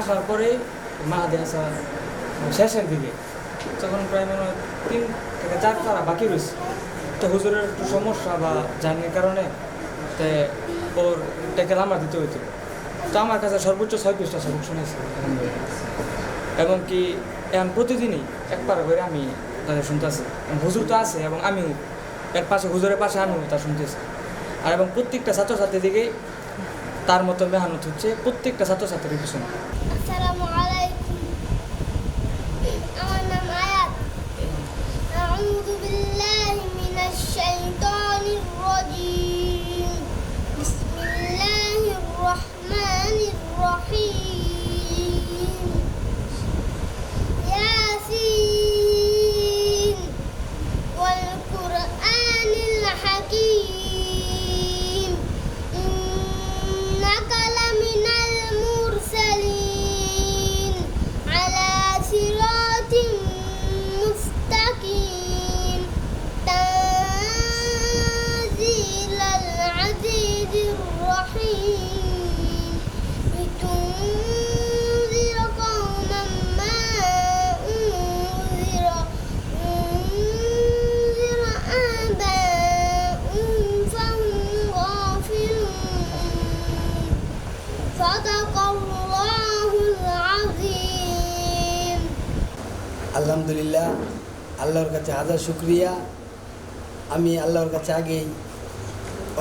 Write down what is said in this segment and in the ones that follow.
আসার পরে মাহাদি আসা শেষের দিকে তখন প্রায় মনে হয় তিন থেকে চার তারা বাকি রয়েছে, তো হুজুরের একটু সমস্যা বা জার্নির কারণে তে ওর টেকেল আমার দিতে হইতো। তো আমার কাছে সর্বোচ্চ ছয় পৃষ্ঠা সবক শুনেছি এবং কি এখন প্রতিদিনই একবার করে আমি তাদের শুনতেছি হুজুর তো আছে এবং আমিও, এর পাশে হুজুরের পাশে আমিও তা শুনতেছি। আর এবং প্রত্যেকটা ছাত্রছাত্রীর দিকে তার মতো মেহনত হচ্ছে প্রত্যেকটা ছাত্রছাত্রীর পিছনে। আমার নাম আলহামদুলিল্লাহ আল্লাহর কাছে হাজার শুক্রিয়া। আমি আল্লাহর কাছে আগেই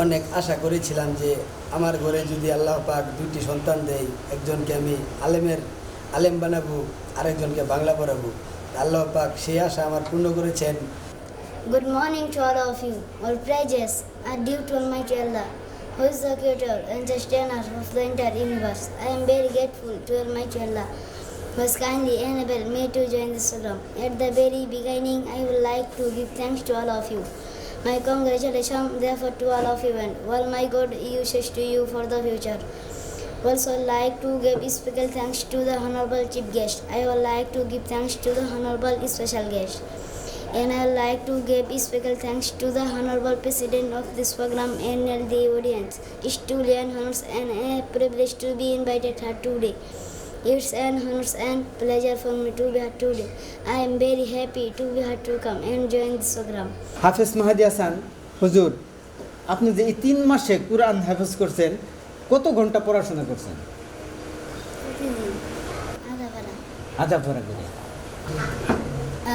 অনেক আশা করেছিলাম যে আমার ঘরে যদি আল্লাহ পাক দুইটি সন্তান দেয় একজনকে আমি আলেমের আলেম বানাবো আরেকজনকে বাংলা পড়াবো। আল্লাহ পাক সেই আশা আমার পূর্ণ করেছেন। Good morning to all of you. All praises are due to Almighty Allah, who is the creator and sustainer of the entire universe. I am very grateful to Almighty Allah, who has kindly enabled me to join this program. At the very beginning, I would like to give thanks to all of you. My congratulations, therefore, to all of you, and all my good wishes to you for the future. Also, like to give special thanks to the honorable chief guest. I would like to give thanks to the honorable special guest. And I would like to give special thanks to the Honorable President of this program and all the audience. It's truly an honor and a privilege to be invited here today. It's an honor and pleasure for me to be here today. I am very happy to be here to come and join this program. হাফেজ মাহাদি হাসান হুজুর আপনি যে এই তিন মাসে কোরআন হাফেজ করছেন কত ঘন্টা পড়াশোনা করছেন আধা পড়া করে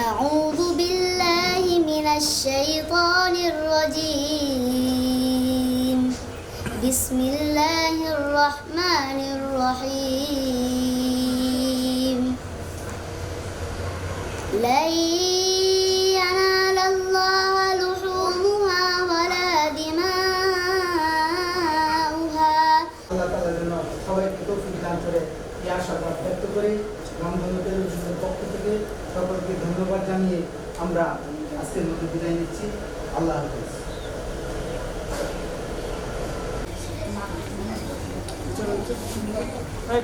أعوذ بالله من الشيطان الرجيم بسم الله الرحمن الرحيم لن ينال الله لحومها ولا دماؤها আল্লাহ তাআলা যেন সবাইকে তৌফিক দান করে এই আশাবাদ ব্যক্ত করে রামধনু টেলিভিশনের পক্ষ থেকে সকলকে ধন্যবাদ জানিয়ে আমরা আজকের মধ্যে বিদায় নিচ্ছি। আল্লাহ হাফেজ। এই,